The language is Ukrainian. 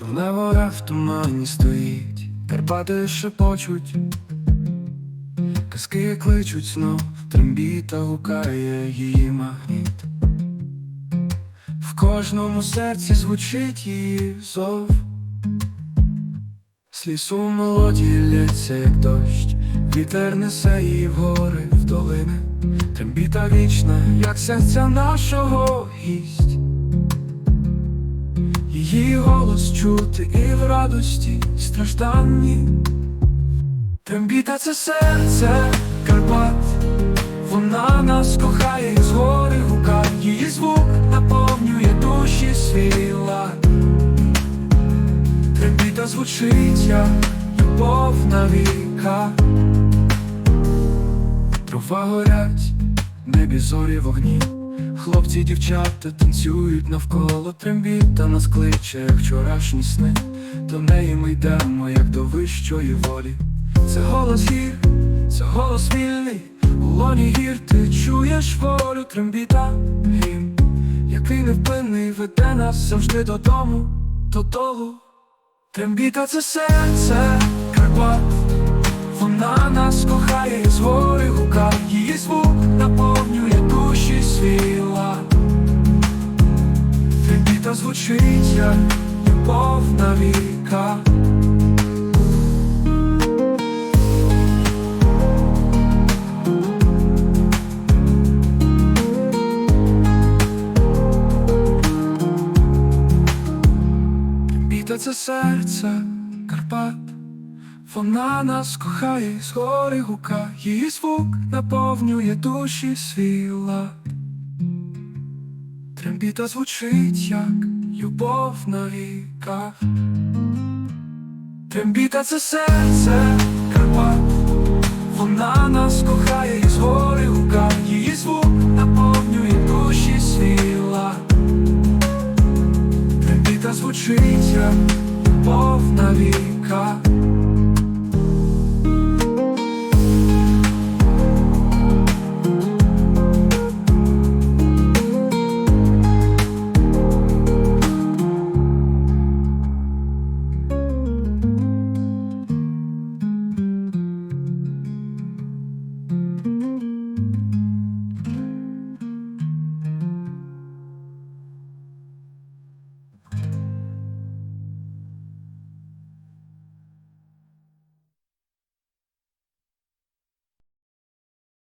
Чорна гора в тумані стоїть, Карпати шепочуть, казки кличуть знов, трембіта гукає її магніт. В кожному серці звучить її зов. З лісу мелодії лється, як дощ, вітер несе її в гори, в долини, трембіта вічна, як серця нашого гість. Її голос чути і в радості, і стражданні. Трембіта це серце Карпат, вона нас кохає і гори гука, її звук наповнює душі свій лад. Трембіта звучить, як любов на віка. Трава горять, небі зорі вогні. Хлопці, дівчата танцюють навколо трембіта нас кличе, як вчорашні сни. До неї ми йдемо, як до вищої волі. Це голос гір, це голос вільний. У лоні гір ти чуєш волю трембіта гімн, який невпинний веде нас завжди додому, додолу. Трембіта це серце звучить, любов на віка. Трембіта це серце Карпат. Вона нас кохає, з гори гука, її звук наповнює душі свій лад. Трембіта звучить, як любов на віках, Тембіта, це серце Карпат, вона нас кохає із гори гука, її звук наповнює душі сила, трембіта звучить любов на віках.